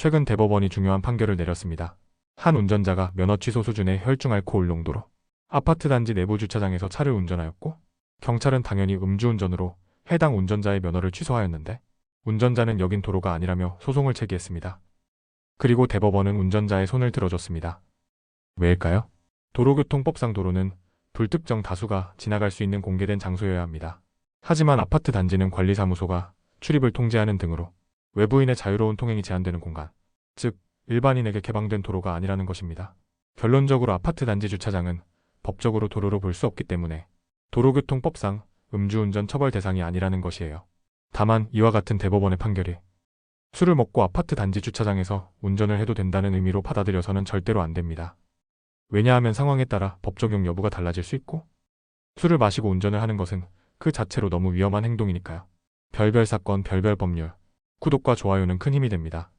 최근 대법원이 중요한 판결을 내렸습니다. 한 운전자가 면허 취소 수준의 혈중 알코올 농도로 아파트 단지 내부 주차장에서 차를 운전하였고 경찰은 당연히 음주운전으로 해당 운전자의 면허를 취소하였는데 운전자는 여긴 도로가 아니라며 소송을 제기했습니다. 그리고 대법원은 운전자의 손을 들어줬습니다. 왜일까요? 도로교통법상 도로는 불특정 다수가 지나갈 수 있는 공개된 장소여야 합니다. 하지만 아파트 단지는 관리사무소가 출입을 통제하는 등으로 외부인의 자유로운 통행이 제한되는 공간, 즉 일반인에게 개방된 도로가 아니라는 것입니다. 결론적으로 아파트 단지 주차장은 법적으로 도로로 볼 수 없기 때문에 도로교통법상 음주운전 처벌 대상이 아니라는 것이에요. 다만 이와 같은 대법원의 판결이 술을 먹고 아파트 단지 주차장에서 운전을 해도 된다는 의미로 받아들여서는 절대로 안 됩니다. 왜냐하면 상황에 따라 법 적용 여부가 달라질 수 있고 술을 마시고 운전을 하는 것은 그 자체로 너무 위험한 행동이니까요. 별별 사건, 별별 법률. 구독과 좋아요는 큰 힘이 됩니다.